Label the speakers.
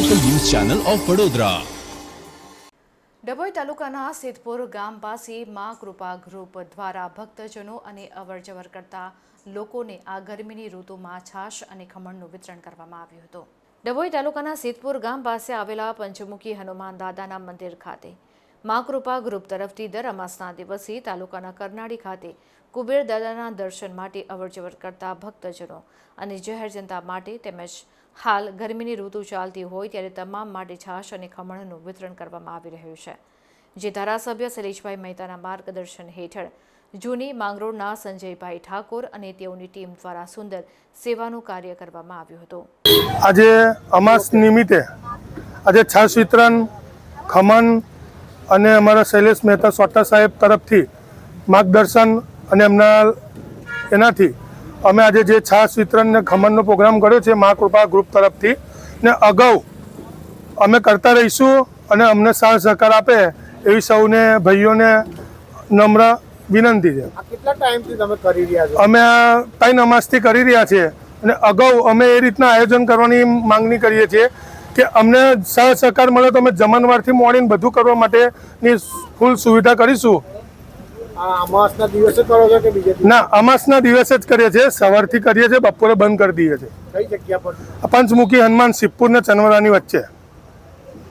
Speaker 1: Channel of Vadodara.
Speaker 2: Dabhoi તાલુકાના સિદ્ધપુર ગામ પાસે મા કૃપા ગ્રુપ દ્વારા ભક્તજનો અને અવરજવર કરતા લોકોને આ ગરમીની ઋતુમાં છાશ અને ખમણનું વિતરણ કરવામાં આવ્યું હતું. ડભોઈ તાલુકાના સિદ્ધપુર ગામ પાસે આવેલા પંચમુખી હનુમાન દાદાના મંદિર ખાતે મા કૃપા ગ્રુપ તરફથી દર અમાસના દિવસે તાલુકાના કરનાળી ખાતે કુબેર દાદાના દર્શન માટે અવરજવર કરતા ભક્તજનો અને જાહેર જનતા માટે તેમજ હાલ ગરમીની ઋતુ ચાલતી હોય ત્યારે તમામ માટે છાશ અને ખમણનું વિતરણ કરવામાં આવી રહ્યું છે. જે ધારાસભ્ય શૈલેષભાઈ મહેતાના માર્ગદર્શન હેઠળ જૂની માંગરોળના સંજયભાઈ ઠાકોર અને તેઓની ટીમ દ્વારા સુંદર સેવાનું કાર્ય કરવામાં આવ્યું હતું.
Speaker 3: આજે અમાસ નિમિત્તે આજે છાશ વિતરણ, ખમણ અને અમારા શૈલેષ મહેતા સોટા સાહેબ તરફથી માર્ગદર્શન અને એમના એનાથી અમે આજે જે છાશ વિતરણ ને ખમણનો પ્રોગ્રામ કર્યો છે મા કૃપા ગ્રુપ તરફથી ને અગાઉ અમે કરતા રહીશું અને અમને સાર સહકાર આપે એવી સૌને ભાઈઓને નમ્ર વિનંતી છે.
Speaker 4: કેટલા ટાઈમથી તમે કરી રહ્યા છો?
Speaker 3: અમે આ ત્રણ અમાસથી કરી રહ્યા છીએ અને અગાઉ અમે એ રીતના આયોજન કરવાની માંગણી કરીએ છીએ કે અમને સહ સહકાર મળે તો અમે જમણવારથી મોડીને બધું કરવા માટેની ફૂલ સુવિધા કરીશું? ના અમાસના દિવસે જ કરીએ છીએ. સવારથી કરીએ છીએ બપોરે બંધ કરી દઈએ છીએ. પંચમુખી હનુમાન શિવપુર ને ચનવરાની વચ્ચે.